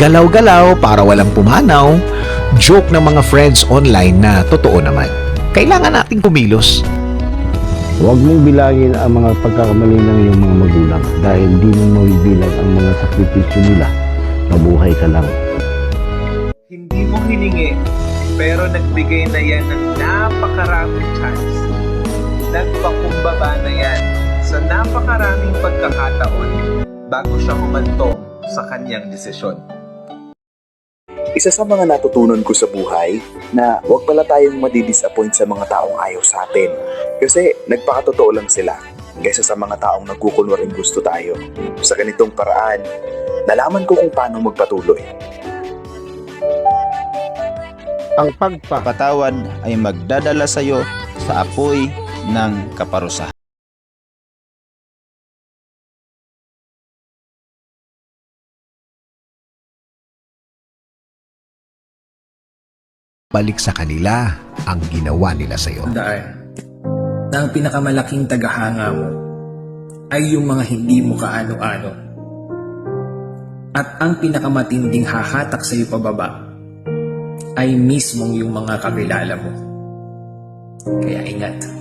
Galaw-galaw para walang pumanaw, joke ng mga friends online na totoo naman. Kailangan nating kumilos. Huwag mong bilangin ang mga pagkakamali ng iyong mga magulang dahil di mo mabibilang ang mga sakripisyo nila. Mabuhay ka lang. Hindi mo hiningi, pero nagbigay na yan ng napakaraming chance. Nagpakumbaba na yan sa napakaraming pagkakataon bago siya humantong sa kanyang desisyon. Isa sa mga natutunan ko sa buhay na huwag pala tayong madidisappoint sa mga taong ayaw sa atin. Kasi nagpakatotoo lang sila kaysa sa mga taong nagkukunwaring gusto tayo. Sa ganitong paraan, nalaman ko kung paano magpatuloy. Ang pagpa Patawad ay magdadala sa iyo sa apoy ng kaparusahan. Balik sa kanila ang ginawa nila sa'yo. Tandaan na ang pinakamalaking tagahanga mo ay yung mga hindi mo kaano-ano. At ang pinakamatinding hahatak sa iyo pababa ay mismong yung mga kakilala mo. Kaya ingat.